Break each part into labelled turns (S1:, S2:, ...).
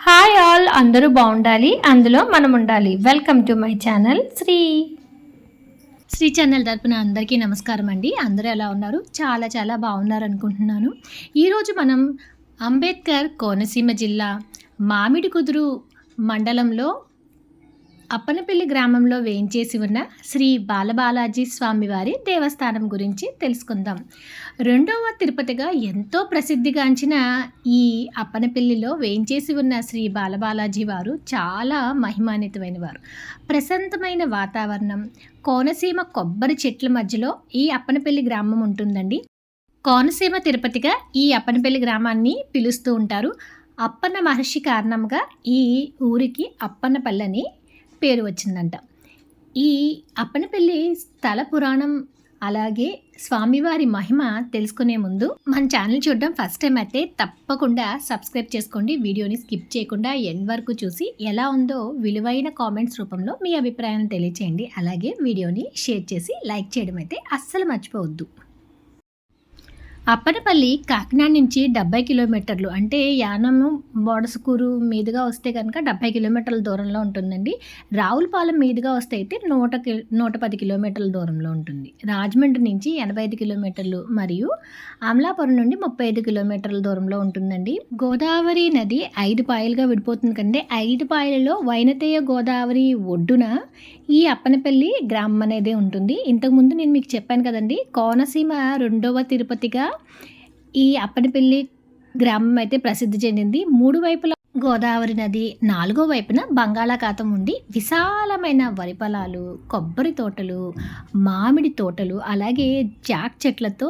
S1: Hi all అందరూ బాగుండాలి అందులో మనం ఉండాలి. Welcome to my channel Shri. Shri channel తరపున అందరికీ నమస్కారం అండి. అందరూ ఎలా ఉన్నారు? చాలా చాలా బాగున్నారు అనుకుంటున్నాను ఈరోజు మనం అంబేద్కర్ కోనసీమ జిల్లా మామిడి కుదురు మండలంలో అప్పనపల్లి గ్రామంలో వేయించేసి ఉన్న శ్రీ బాలబాలాజీ స్వామివారి దేవస్థానం గురించి తెలుసుకుందాం. రెండవ తిరుపతిగా ఎంతో ప్రసిద్ధిగాంచిన ఈ అప్పనపల్లిలో వేయించేసి ఉన్న శ్రీ బాలబాలాజీ వారు చాలా మహిమాన్వితమైన వారు ప్రశాంతమైన వాతావరణం కోనసీమ కొబ్బరి చెట్ల మధ్యలో ఈ అప్పనపల్లి గ్రామం ఉంటుందండి. కోనసీమ తిరుపతిగా ఈ అప్పనపల్లి గ్రామాన్ని పిలుస్తూ ఉంటారు. అప్పన్న మహర్షి కారణంగా ఈ ఊరికి అప్పన్నపల్లి పేరు వచ్చిందంట. ఈ అప్పనపల్లి స్థల పురాణం అలాగే స్వామివారి మహిమ తెలుసుకునే ముందు మన ఛానల్ చూడడం ఫస్ట్ టైం అయితే తప్పకుండా సబ్స్క్రైబ్ చేసుకోండి. వీడియోని స్కిప్ చేయకుండా ఎండ్ వరకు చూసి ఎలా ఉందో విలువైన కామెంట్స్ రూపంలో మీ అభిప్రాయాన్ని తెలియచేయండి. అలాగే వీడియోని షేర్ చేసి లైక్ చేయడం అయితే అస్సలు మర్చిపోవద్దు. అప్పనపల్లి కాకినాడ నుంచి డెబ్బై కిలోమీటర్లు అంటే యానము బోడసకూరు మీదుగా వస్తే కనుక డెబ్బై కిలోమీటర్ల దూరంలో ఉంటుందండి. రావులపాలెం మీదుగా వస్తే అయితే నూట కి నూట పది కిలోమీటర్ల దూరంలో ఉంటుంది. రాజమండ్రి నుంచి ఎనభై ఐదు కిలోమీటర్లు మరియు అమలాపురం నుండి ముప్పై ఐదు కిలోమీటర్ల దూరంలో ఉంటుందండి. గోదావరి నది ఐదు పాయలుగా విడిపోతుంది కంటే ఐదు పాయలలో వైనతేయ గోదావరి ఒడ్డున ఈ అప్పనపల్లి గ్రామం అనేది ఉంటుంది. ఇంతకుముందు నేను మీకు చెప్పాను కదండి కోనసీమ రెండవ తిరుపతిగా ఈ అప్పనపల్లి గ్రామం అయితే ప్రసిద్ధి చెందింది. మూడు వైపుల గోదావరి నది నాలుగో వైపున బంగాళాఖాతం ఉండి విశాలమైన వరి పొలాలు కొబ్బరి తోటలు మామిడి తోటలు అలాగే జాక్ చెట్లతో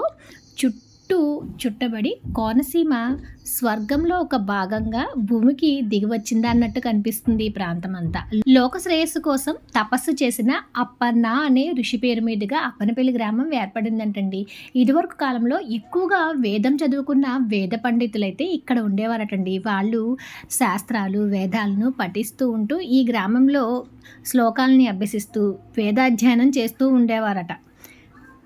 S1: చుట్టూ చుట్టూ చుట్టబడి కోనసీమ స్వర్గంలో ఒక భాగంగా భూమికి దిగివచ్చిందా అన్నట్టు కనిపిస్తుంది ఈ ప్రాంతం అంతా లోక శ్రేయస్సు కోసం తపస్సు చేసిన అప్పన్న అనే ఋషి పేరు మీదుగా అప్పనపల్లి గ్రామం ఏర్పడిందంటండి. ఇదివరకు కాలంలో ఎక్కువగా వేదం చదువుకున్న వేద పండితులైతే ఇక్కడ ఉండేవారటండి. వాళ్ళు శాస్త్రాలు వేదాలను పఠిస్తూ ఉంటూ ఈ గ్రామంలో శ్లోకాలని అభ్యసిస్తూ వేదాధ్యయనం చేస్తూ ఉండేవారట.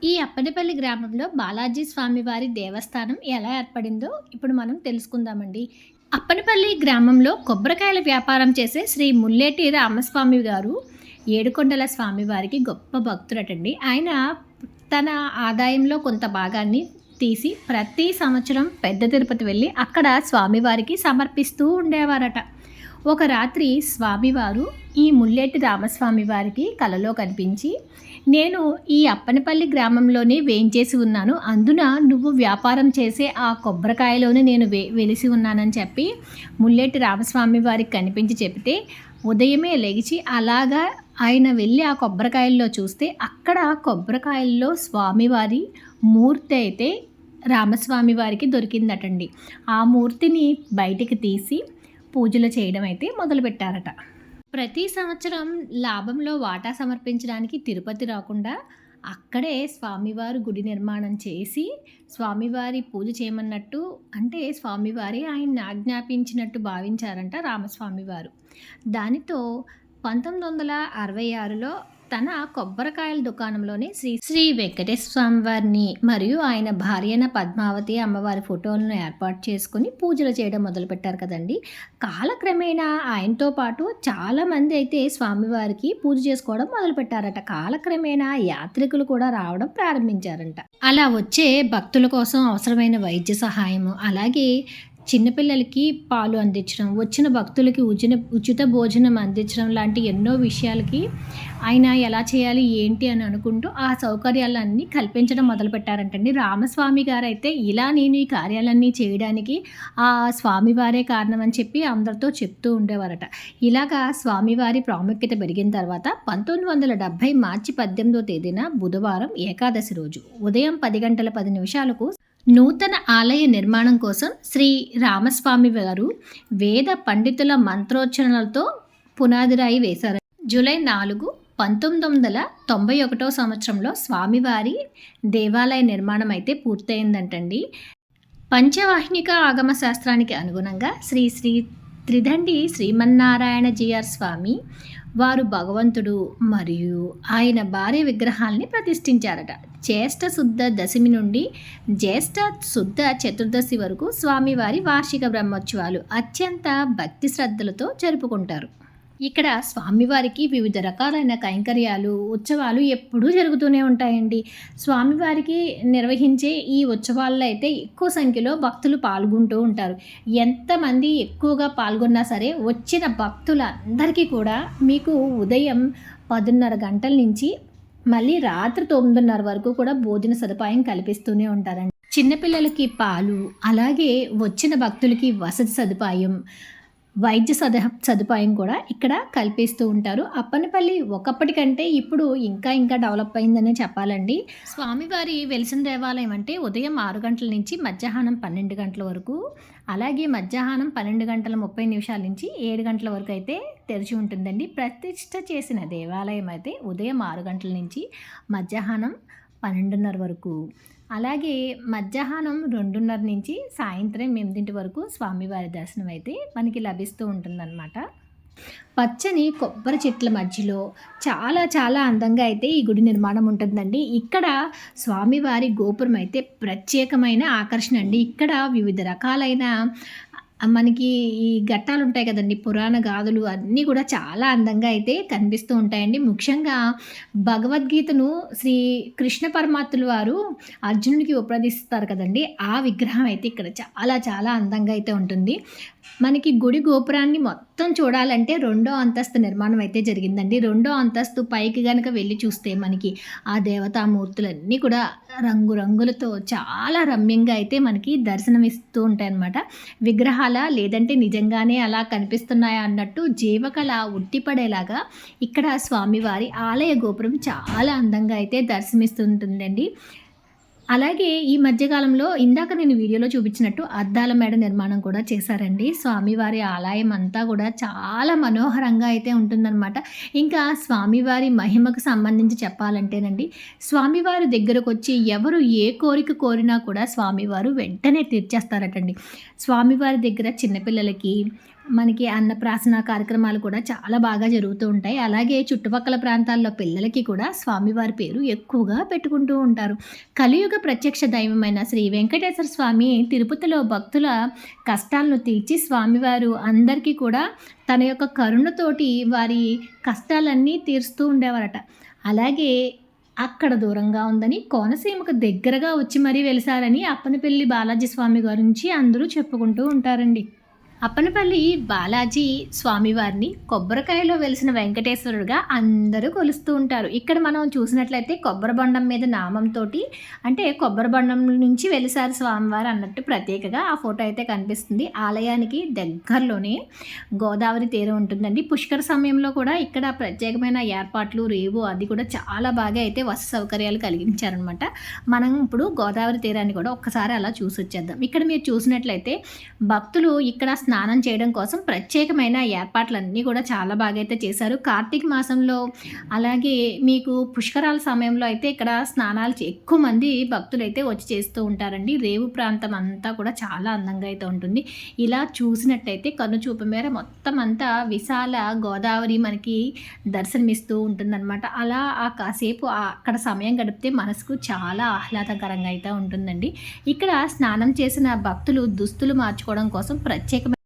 S1: ఈ అప్పనపల్లి గ్రామంలో బాలాజీ స్వామివారి దేవస్థానం ఎలా ఏర్పడిందో ఇప్పుడు మనం తెలుసుకుందామండి. అప్పనపల్లి గ్రామంలో కొబ్బరికాయల వ్యాపారం చేసే శ్రీ ముల్లేటి రామస్వామి గారు ఏడుకొండల స్వామివారికి గొప్ప భక్తుడటండి ఆయన తన ఆదాయంలో కొంత భాగాన్ని తీసి ప్రతి సంవత్సరం పెద్ద తిరుపతి వెళ్ళి అక్కడ స్వామివారికి సమర్పిస్తూ ఉండేవారట. ఒక రాత్రి స్వామివారు ఈ ముల్లేటి రామస్వామి వారికి కలలో కనిపించి నేను ఈ అప్పనపల్లి గ్రామంలోనే వేయించేసి ఉన్నాను. అందున నువ్వు వ్యాపారం చేసే ఆ కొబ్బరికాయలోనే నేను వే వెలిసి ఉన్నానని చెప్పి ముల్లేటి రామస్వామి వారికి కనిపించి చెబితే ఉదయమే లేచి అలాగా ఆయన వెళ్ళి ఆ కొబ్బరికాయల్లో చూస్తే అక్కడ కొబ్బరికాయల్లో స్వామివారి మూర్తి అయితే రామస్వామి వారికి దొరికిందటండి. ఆ మూర్తిని బయటికి తీసి పూజలు చేయడం అయితే మొదలుపెట్టారట. ప్రతి సంవత్సరం లాభంలో వాటా సమర్పించడానికి తిరుపతి రాకుండా అక్కడే స్వామివారు గుడి నిర్మాణం చేసి స్వామివారి పూజ చేయమన్నట్టు అంటే స్వామివారి ఆయన్ని ఆజ్ఞాపించినట్టు భావించారంట రామస్వామి వారు దానితో పంతొమ్మిది వందల అరవై ఆరులో తన కొబ్బరికాయల దుకాణంలోనే శ్రీ శ్రీ వెంకటేశ్వర స్వామి వారిని మరియు ఆయన భార్యన పద్మావతి అమ్మవారి ఫోటోలను ఏర్పాటు చేసుకుని పూజలు చేయడం మొదలుపెట్టారు కదండి. కాలక్రమేణా ఆయనతో పాటు చాలామంది అయితే స్వామివారికి పూజ చేసుకోవడం మొదలుపెట్టారట. కాలక్రమేణా యాత్రికులు కూడా రావడం ప్రారంభించారంట. అలా వచ్చే భక్తుల కోసం అవసరమైన వైద్య సహాయము అలాగే చిన్నపిల్లలకి పాలు అందించడం వచ్చిన భక్తులకి ఉచిత ఉచిత భోజనం అందించడం లాంటి ఎన్నో విషయాలకి ఆయన ఎలా చేయాలి ఏంటి అని అనుకుంటూ ఆ సౌకర్యాలన్నీ కల్పించడం మొదలుపెట్టారంటండి. రామస్వామి గారు అయితే ఇలా నేను ఈ కార్యాలన్నీ చేయడానికి ఆ స్వామివారే కారణం అని చెప్పి అందరితో చెప్తూ ఉండేవారట. ఇలాగా స్వామివారి ప్రాముఖ్యత పెరిగిన తర్వాత పంతొమ్మిది వందల డెబ్భై మార్చి పద్దెనిమిదో తేదీన బుధవారం ఏకాదశి రోజు ఉదయం పది గంటల పది నిమిషాలకు నూతన ఆలయ నిర్మాణం కోసం శ్రీ రామస్వామి గారు వేద పండితుల మంత్రోచ్చరణలతో పునాదిరాయి వేశారు. జూలై నాలుగు పంతొమ్మిది వందల తొంభై ఒకటో సంవత్సరంలో స్వామివారి దేవాలయ నిర్మాణం అయితే పూర్తయిందంటండి. పంచవాహినిక ఆగమ శాస్త్రానికి అనుగుణంగా శ్రీ శ్రీ త్రిదండి శ్రీమన్నారాయణ జీఆర్ స్వామి. వారు భగవంతుడు మరియు ఆయన భార్య విగ్రహాల్ని ప్రతిష్ఠించారట. జ్యేష్ఠ శుద్ధ దశమి నుండి జ్యేష్ఠ శుద్ధ చతుర్దశి వరకు స్వామివారి వార్షిక బ్రహ్మోత్సవాలు అత్యంత భక్తి శ్రద్ధలతో జరుపుకుంటారు. ఇక్కడ స్వామివారికి వివిధ రకాలైన కైంకర్యాలు ఉత్సవాలు ఎప్పుడూ జరుగుతూనే ఉంటాయండి. స్వామివారికి నిర్వహించే ఈ ఉత్సవాల్లో అయితే ఎక్కువ సంఖ్యలో భక్తులు పాల్గొంటూ ఉంటారు. ఎంతమంది ఎక్కువగా పాల్గొన్నా సరే వచ్చిన భక్తులందరికీ కూడా మీకు ఉదయం పదున్నర గంటల నుంచి మళ్ళీ రాత్రి తొమ్మిదిన్నర వరకు కూడా భోజన సదుపాయం కల్పిస్తూనే ఉంటారండి. చిన్నపిల్లలకి పాలు అలాగే వచ్చిన భక్తులకి వసతి సదుపాయం వైద్య సద సదుపాయం కూడా ఇక్కడ కల్పిస్తూ ఉంటారు. అప్పనపల్లి ఒకప్పటికంటే ఇప్పుడు ఇంకా ఇంకా డెవలప్ అయిందనే చెప్పాలండి. స్వామివారి వెలిసిన దేవాలయం అంటే ఉదయం ఆరు గంటల నుంచి మధ్యాహ్నం పన్నెండు గంటల వరకు అలాగే మధ్యాహ్నం పన్నెండు గంటల ముప్పై నిమిషాల నుంచి ఏడు గంటల వరకు అయితే తెరిచి ఉంటుందండి. ప్రతిష్ట చేసిన దేవాలయం అయితే ఉదయం ఆరు గంటల నుంచి మధ్యాహ్నం పన్నెండున్నర వరకు. అలాగే మధ్యాహ్నం రెండున్నర నుంచి సాయంత్రం ఎనిమిదింటి వరకు స్వామివారి దర్శనం అయితే మనకి లభిస్తూ ఉంటుందన్నమాట. పచ్చని కొబ్బరి చెట్ల మధ్యలో చాలా చాలా అందంగా అయితే ఈ గుడి నిర్మాణం ఉంటుందండి. ఇక్కడ స్వామివారి గోపురం అయితే ప్రత్యేకమైన ఆకర్షణ అండి. ఇక్కడ వివిధ రకాలైన మనకి ఈ ఘట్టాలు ఉంటాయి కదండి. పురాణ గాథలు అన్నీ కూడా చాలా అందంగా అయితే కనిపిస్తూ ఉంటాయండి. ముఖ్యంగా భగవద్గీతను శ్రీ కృష్ణ పరమాత్ముల వారు అర్జునుడికి ఉపదేశిస్తారు కదండి. ఆ విగ్రహం అయితే ఇక్కడ చాలా చాలా అందంగా అయితే ఉంటుంది. మనకి గుడి గోపురాన్ని మొత్తం చూడాలంటే రెండో అంతస్తు నిర్మాణం అయితే జరిగిందండి. రెండో అంతస్తు పైకి కనుక వెళ్ళి చూస్తే మనకి ఆ దేవతామూర్తులన్నీ కూడా రంగురంగులతో చాలా రమ్యంగా అయితే మనకి దర్శనమిస్తూ ఉంటాయన్నమాట. విగ్రహాల లేదంటే నిజంగానే అలా కనిపిస్తున్నాయా అన్నట్టు జీవకళ ఉట్టిపడేలాగా ఇక్కడ స్వామివారి ఆలయ గోపురం చాలా అందంగా అయితే దర్శనమిస్తుంటుందండి. అలాగే ఈ మధ్యకాలంలో ఇందాక నేను వీడియోలో చూపించినట్టు అద్దాల మేడ నిర్మాణం కూడా చేశారండి. స్వామివారి ఆలయం అంతా కూడా చాలా మనోహరంగా అయితే ఉంటుందన్నమాట. ఇంకా స్వామివారి మహిమకు సంబంధించి చెప్పాలంటేనండి స్వామివారి దగ్గరకు వచ్చి ఎవరు ఏ కోరిక కోరినా కూడా స్వామివారు వెంటనే తీర్చేస్తారటండి. స్వామివారి దగ్గర చిన్నపిల్లలకి మనకి అన్నప్రాసన కార్యక్రమాలు కూడా చాలా బాగా జరుగుతూ ఉంటాయి. అలాగే చుట్టుపక్కల ప్రాంతాల్లో పిల్లలకి కూడా స్వామివారి పేరు ఎక్కువగా పెట్టుకుంటూ ఉంటారు. కలియుగ ప్రత్యక్ష దైవమైన శ్రీ వెంకటేశ్వర స్వామి తిరుపతిలో భక్తుల కష్టాలను తీర్చి స్వామివారు అందరికీ కూడా తన యొక్క కరుణతోటి వారి కష్టాలన్నీ తీరుస్తూ ఉండేవారట. అలాగే అక్కడ దూరంగా ఉందని కోనసీమకు దగ్గరగా వచ్చి మరీ వెలిసారని అప్పనపల్లి బాలాజీ స్వామి గురించి అందరూ చెప్పుకుంటూ ఉంటారండి. అప్పనపల్లి బాలాజీ స్వామివారిని కొబ్బరికాయలో వెలిసిన వెంకటేశ్వరుడుగా అందరూ కొలుస్తూ ఉంటారు. ఇక్కడ మనం చూసినట్లయితే కొబ్బరి బండం మీద నామంతో అంటే కొబ్బరి బండం నుంచి వెలిసారు స్వామివారు అన్నట్టు ప్రత్యేకగా ఆ ఫోటో అయితే కనిపిస్తుంది. ఆలయానికి దగ్గరలోనే గోదావరి తీరం ఉంటుందండి. పుష్కర సమయంలో కూడా ఇక్కడ ప్రత్యేకమైన ఏర్పాట్లు రేవు అది కూడా చాలా బాగా అయితే వసతి సౌకర్యాలు కలిగించారనమాట మనం ఇప్పుడు గోదావరి తీరాన్ని కూడా ఒక్కసారి అలా చూసి వచ్చేద్దాం ఇక్కడ మీరు చూసినట్లయితే భక్తులు ఇక్కడ స్నానం చేయడం కోసం ప్రత్యేకమైన ఏర్పాట్లన్నీ కూడా చాలా బాగా అయితే చేశారు. కార్తీక మాసంలో అలాగే మీకు పుష్కరాల సమయంలో అయితే ఇక్కడ స్నానాలు ఎక్కువ మంది భక్తులు అయితే వచ్చి చేస్తూ ఉంటారండి. రేవు ప్రాంతం అంతా కూడా చాలా అందంగా అయితే ఉంటుంది. ఇలా చూసినట్టయితే కనుచూపు మేర మొత్తం అంతా విశాల గోదావరి మనకి దర్శనమిస్తూ ఉంటుందన్నమాట. అలా ఆ కాసేపు అక్కడ సమయం గడిపితే మనసుకు చాలా ఆహ్లాదకరంగా అయితే ఉంటుందండి. ఇక్కడ స్నానం చేసిన భక్తులు దుస్తులు మార్చుకోవడం కోసం ప్రత్యేకమైన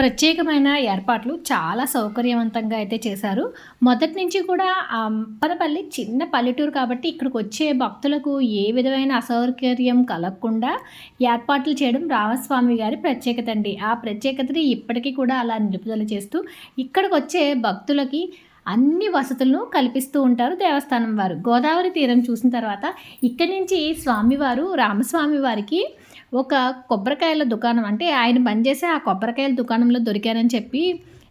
S1: ప్రత్యేకమైన ఏర్పాట్లు చాలా సౌకర్యవంతంగా అయితే చేశారు. మొదటి నుంచి కూడా అంపనపల్లి చిన్న పల్లెటూరు కాబట్టి ఇక్కడికి వచ్చే భక్తులకు ఏ విధమైన అసౌకర్యం కలగకుండా ఏర్పాట్లు చేయడం రామస్వామి గారి ప్రత్యేకత అండి. ఆ ప్రత్యేకతని ఇప్పటికీ కూడా అలా నిలుపుదల చేస్తూ ఇక్కడికి వచ్చే భక్తులకి అన్ని వసతులను కల్పిస్తూ ఉంటారు దేవస్థానం వారు. గోదావరి తీరం చూసిన తర్వాత ఇక్కడి నుంచి స్వామివారు రామస్వామి వారికి ఒక కొబ్బరికాయల దుకాణం అంటే ఆయన పనిచేసే ఆ కొబ్బరికాయల దుకాణంలో దొరికారని చెప్పి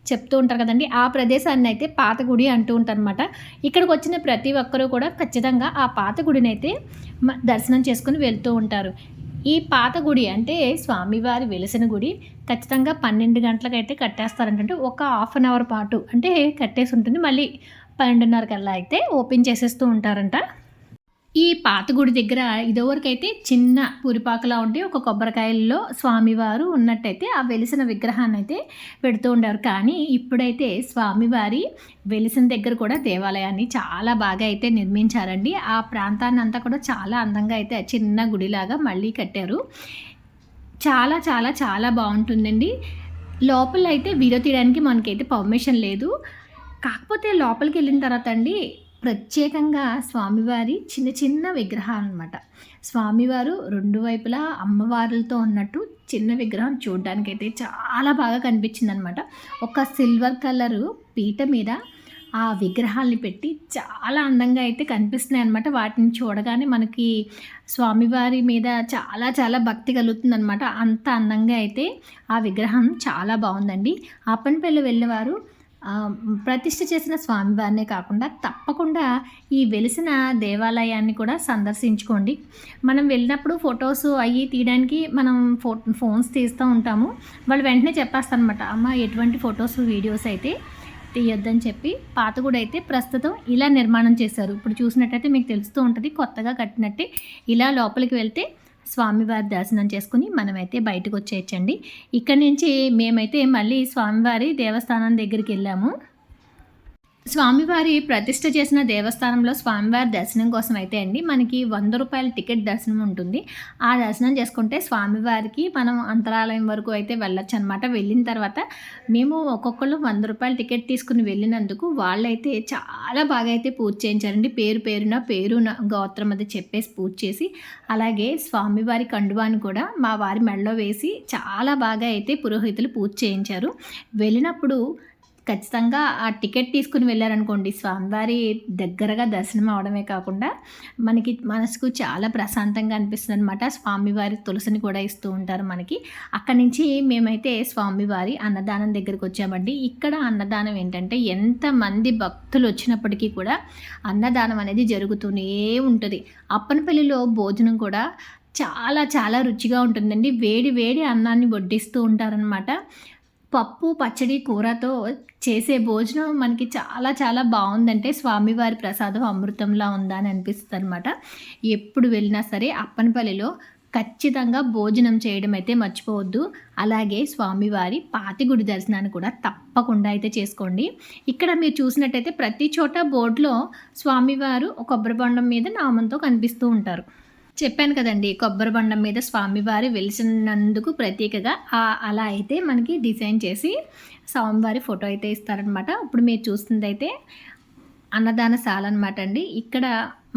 S1: చెప్తూ ఉంటారు కదండి. ఆ ప్రదేశాన్ని అయితే పాత గుడి అంటూ ఉంటారనమాట ఇక్కడికి వచ్చిన ప్రతి ఒక్కరూ కూడా ఖచ్చితంగా ఆ పాత గుడిని అయితే దర్శనం చేసుకుని వెళ్తూ ఉంటారు. ఈ పాత గుడి అంటే స్వామివారి వెలిసిన గుడి. ఖచ్చితంగా పన్నెండు గంటలకైతే కట్టేస్తారంటే ఒక హాఫ్ అన్ అవర్ పాటు అంటే కట్టేసి ఉంటుంది. మళ్ళీ పన్నెండున్నర కల్లా అయితే ఓపెన్ చేసేస్తూ ఉంటారంట. ఈ పాత గుడి దగ్గర ఇదివరకైతే చిన్న పురిపాకలా ఉండి ఒక కొబ్బరికాయల్లో స్వామివారు ఉన్నట్టయితే ఆ వెలిసిన విగ్రహాన్ని అయితే పెడుతూ ఉండేవారు. కానీ ఇప్పుడైతే స్వామివారి వెలిసిన దగ్గర కూడా దేవాలయాన్ని చాలా బాగా అయితే నిర్మించారండి. ఆ ప్రాంతాన్ని అంతా కూడా చాలా అందంగా అయితే చిన్న గుడిలాగా మళ్ళీ కట్టారు. చాలా చాలా చాలా బాగుంటుందండి. లోపల అయితే వీడియో తీయడానికి మనకైతే పర్మిషన్ లేదు. కాకపోతే లోపలికి వెళ్ళిన తర్వాత అండి ప్రత్యేకంగా స్వామివారి చిన్న చిన్న విగ్రహాలు అనమాట స్వామివారు రెండు వైపులా అమ్మవారులతో ఉన్నట్టు చిన్న విగ్రహం చూడడానికైతే చాలా బాగా కనిపించింది అనమాట ఒక సిల్వర్ కలరు పీట మీద ఆ విగ్రహాల్ని పెట్టి చాలా అందంగా అయితే కనిపిస్తున్నాయి అనమాట వాటిని చూడగానే మనకి స్వామివారి మీద చాలా చాలా భక్తి కలుగుతుంది అనమాట అంత అందంగా అయితే ఆ విగ్రహం చాలా బాగుందండి. అప్పనపల్లి వెళ్ళేవారు ప్రతిష్ఠ చేసిన స్వామివారినే కాకుండా తప్పకుండా ఈ వెలిసిన దేవాలయాన్ని కూడా సందర్శించుకోండి. మనం వెళ్ళినప్పుడు ఫొటోస్ అవి తీయడానికి మనం ఫో ఫోన్స్ తీస్తూ ఉంటాము. వాళ్ళు వెంటనే చెప్పేస్తారనమాట అమ్మ ఎటువంటి ఫొటోస్ వీడియోస్ అయితే తీయొద్దని చెప్పి. పాత కూడా అయితే ప్రస్తుతం ఇలా నిర్మాణం చేశారు. ఇప్పుడు చూసినట్టయితే మీకు తెలుస్తూ ఉంటుంది కొత్తగా కట్టినట్టే. ఇలా లోపలికి వెళ్తే స్వామివారి దర్శనం చేసుకుని మనమైతే బయటకు వచ్చేయచ్చండి. ఇక్కడి నుంచి మేమైతే మళ్ళీ స్వామివారి దేవస్థానం దగ్గరికి వెళ్ళాము. స్వామివారి ప్రతిష్ట చేసిన దేవస్థానంలో స్వామివారి దర్శనం కోసం అయితే అండి మనకి వంద రూపాయల టికెట్ దర్శనం ఉంటుంది. ఆ దర్శనం చేసుకుంటే స్వామివారికి మనం అంతరాలయం వరకు అయితే వెళ్ళొచ్చు అనమాట వెళ్ళిన తర్వాత మేము ఒక్కొక్కరు వంద రూపాయల టికెట్ తీసుకుని వెళ్ళినందుకు వాళ్ళైతే చాలా బాగా అయితే పూజ చేయించారండి. పేరు పేరున పేరున గోత్రం అది చెప్పేసి పూజ చేసి అలాగే స్వామివారి కండువాని కూడా మా వారి మెడలో వేసి చాలా బాగా అయితే పురోహితులు పూజ చేయించారు. వెళ్ళినప్పుడు ఖచ్చితంగా ఆ టికెట్ తీసుకుని వెళ్ళారనుకోండి స్వామివారి దగ్గరగా దర్శనం అవడమే కాకుండా మనకి మనసుకు చాలా ప్రశాంతంగా అనిపిస్తుంది అనమాట స్వామివారి తులసిని కూడా ఇస్తూ ఉంటారు మనకి. అక్కడి నుంచి మేమైతే స్వామివారి అన్నదానం దగ్గరికి వచ్చామండి. ఇక్కడ అన్నదానం ఏంటంటే ఎంతమంది భక్తులు వచ్చినప్పటికీ కూడా అన్నదానం అనేది జరుగుతూనే ఉంటుంది. అప్పనపల్లిలో భోజనం కూడా చాలా చాలా రుచిగా ఉంటుందండి. వేడి వేడి అన్నాన్ని వడ్డిస్తూ ఉంటారనమాట పప్పు పచ్చడి కూరతో చేసే భోజనం మనకి చాలా చాలా బాగుందంటే స్వామివారి ప్రసాదం అమృతంలా ఉందా అని అనిపిస్తుంది అనమాట ఎప్పుడు వెళ్ళినా సరే అప్పనపల్లిలో ఖచ్చితంగా భోజనం చేయడం అయితే మర్చిపోవద్దు. అలాగే స్వామివారి పాతిగుడి దర్శనాన్ని కూడా తప్పకుండా అయితే చేసుకోండి. ఇక్కడ మీరు చూసినట్టయితే ప్రతి చోట బోర్డులో స్వామివారు కొబ్బరి బొండం మీద నామంతో కనిపిస్తూ ఉంటారు. చెప్పాను కదండి కొబ్బరి బండం మీద స్వామివారి వెలిసినందుకు ప్రత్యేకగా అలా అయితే మనకి డిజైన్ చేసి స్వామివారి ఫోటో అయితే ఇస్తారనమాట ఇప్పుడు మీరు చూస్తుంది అయితే అన్నదానశాల అనమాట అండి. ఇక్కడ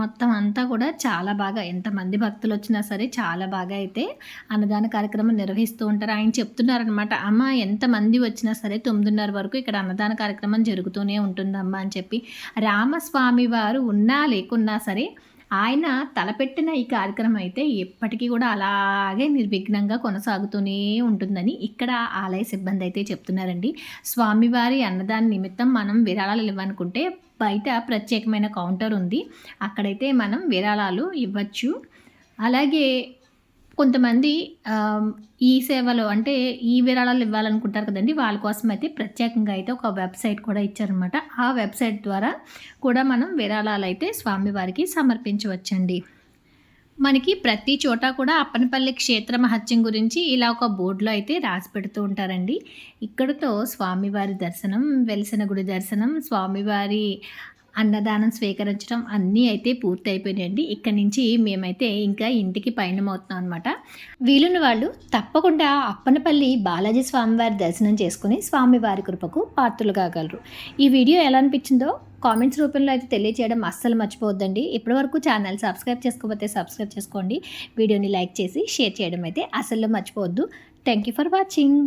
S1: మొత్తం అంతా కూడా చాలా బాగా ఎంతమంది భక్తులు వచ్చినా సరే చాలా బాగా అయితే అన్నదాన కార్యక్రమం నిర్వహిస్తూ ఉంటారు. ఆయన చెప్తున్నారనమాట అమ్మ ఎంతమంది వచ్చినా సరే తొమ్మిదిన్నర వరకు ఇక్కడ అన్నదాన కార్యక్రమం జరుగుతూనే ఉంటుందమ్మా అని చెప్పి. రామస్వామి వారు ఉన్నా లేకున్నా సరే ఆయన తలపెట్టిన ఈ కార్యక్రమం అయితే ఎప్పటికీ కూడా అలాగే నిర్విఘ్నంగా కొనసాగుతూనే ఉంటుందని ఇక్కడ ఆలయ సిబ్బంది అయితే చెప్తున్నారండి. స్వామివారి అన్నదాని నిమిత్తం మనం విరాళాలు ఇవ్వనుకుంటే బయట ప్రత్యేకమైన కౌంటర్ ఉంది. అక్కడైతే మనం విరాళాలు ఇవ్వచ్చు. అలాగే కొంతమంది ఈ సేవలు అంటే ఈ విరాళాలు ఇవ్వాలనుకుంటారు కదండి. వాళ్ళ కోసం అయితే ప్రత్యేకంగా అయితే ఒక వెబ్సైట్ కూడా ఇచ్చారనమాట ఆ వెబ్సైట్ ద్వారా కూడా మనం విరాళాలు అయితే స్వామివారికి సమర్పించవచ్చండి. మనకి ప్రతి చోట కూడా అప్పనపల్లి క్షేత్ర మహత్యం గురించి ఇలా ఒక బోర్డులో అయితే రాసి పెడుతూ ఉంటారండి. ఇక్కడతో స్వామివారి దర్శనం వెలిసిన గుడి దర్శనం స్వామివారి అన్నదానం స్వీకరించడం అన్నీ అయితే పూర్తి అయిపోయినాయండి ఇక్కడ నుంచి మేమైతే ఇంకా ఇంటికి పయనమవుతున్నాం అనమాట వీలున్న వాళ్ళు తప్పకుండా అప్పనపల్లి బాలాజీ స్వామివారి దర్శనం చేసుకుని స్వామివారి కృపకు పాత్రలు కాగలరు. ఈ వీడియో ఎలా అనిపించిందో కామెంట్స్ రూపంలో అయితే తెలియచేయడం అస్సలు మర్చిపోవద్దండి. ఇప్పటివరకు ఛానల్ సబ్స్క్రైబ్ చేసుకోకపోతే సబ్స్క్రైబ్ చేసుకోండి. వీడియోని లైక్ చేసి షేర్ చేయడం అయితే అస్సలు మర్చిపోవద్దు. Thank you for watching.